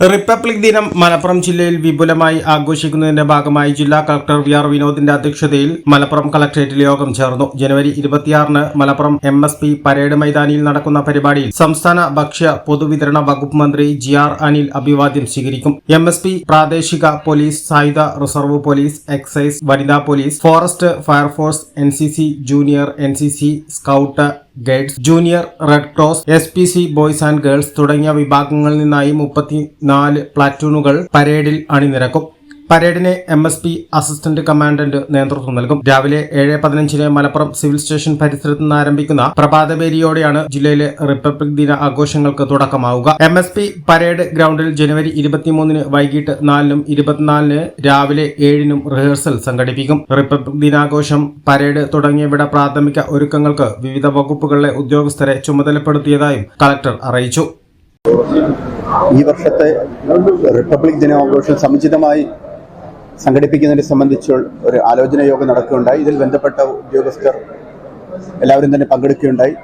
republic ദിനം മലപ്പുറം ജില്ലയിൽ വിപുലമായി ആഘോഷിക്കുന്നതിന്റെ ഭാഗമായി ജില്ലാ കളക്ടർ വി ആർ വിനോദിന്റെ അധ്യക്ഷതയിൽ മലപ്പുറം കളക്ടറേറ്റിൽ യോഗം ചേർന്നു. ജനുവരി ഇരുപത്തിയാറിന് Malappuram M S P parade മൈതാനിയിൽ നടക്കുന്ന പരിപാടിയിൽ സംസ്ഥാന ഭക്ഷ്യ പൊതുവിതരണ വകുപ്പ് മന്ത്രി ജി ആർ അനിൽ അഭിവാദ്യം സ്വീകരിക്കും. എം എസ് പി പ്രാദേശിക പോലീസ് സായുധ റിസർവ് പോലീസ് എക്സൈസ് വനിതാ police forest fire force N C C junior N C C scout guides junior red cross S P C boys and girls തുടങ്ങിയ വിഭാഗങ്ങളിൽ നിന്നായി മുപ്പത്തിനാല് പ്ലാറ്റൂണുകൾ പരേഡിൽ അണിനിരക്കും. പരേഡിന് M S P assistant commandant നേതൃത്വം നൽകും. രാവിലെ ഏഴ് പതിനഞ്ചിന് മലപ്പുറം സിവിൽ സ്റ്റേഷൻ പരിസരത്ത് നിന്ന് ആരംഭിക്കുന്ന പ്രഭാതപേരിയോടെയാണ് ജില്ലയിലെ റിപ്പബ്ലിക് ദിന ആഘോഷങ്ങൾക്ക് തുടക്കമാവുക. എം എസ് പി പരേഡ് ഗ്രൗണ്ടിൽ ജനുവരി ഇരുപത്തിമൂന്നിന് വൈകിട്ട് നാലിനും ഇരുപത്തിനാലിന് രാവിലെ ഏഴിനും റിഹേഴ്സൽ സംഘടിപ്പിക്കും. റിപ്പബ്ലിക് ദിനാഘോഷം പരേഡ് തുടങ്ങിയവയുടെ പ്രാഥമിക ഒരുക്കങ്ങൾക്ക് വിവിധ വകുപ്പുകളിലെ ഉദ്യോഗസ്ഥരെ ചുമതലപ്പെടുത്തിയതായും കളക്ടർ അറിയിച്ചു. ഈ വർഷത്തെ റിപ്പബ്ലിക് ദിനാഘോഷം സമുചിതമായി സംഘടിപ്പിക്കുന്നതിനെ സംബന്ധിച്ച് ഒരു ആലോചന യോഗം നടക്കുകയുണ്ടായി. ഇതിൽ ബന്ധപ്പെട്ട ഉദ്യോഗസ്ഥർ എല്ലാവരും തന്നെ പങ്കെടുക്കുകയുണ്ടായി.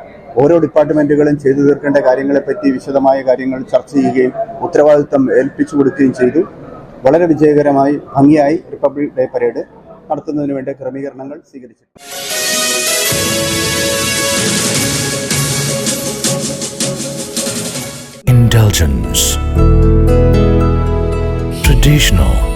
ഓരോ ഡിപ്പാർട്ട്മെന്റുകളും ചെയ്തു തീർക്കേണ്ട കാര്യങ്ങളെപ്പറ്റി വിശദമായ കാര്യങ്ങൾ ചർച്ച ചെയ്യുകയും ഉത്തരവാദിത്തം ഏൽപ്പിച്ചു കൊടുക്കുകയും ചെയ്തു. വളരെ വിജയകരമായി ഭംഗിയായി റിപ്പബ്ലിക് ഡേ പരേഡ് നടത്തുന്നതിന് വേണ്ട ക്രമീകരണങ്ങൾ സ്വീകരിച്ചിട്ടുണ്ട്. Indulgence. Traditional.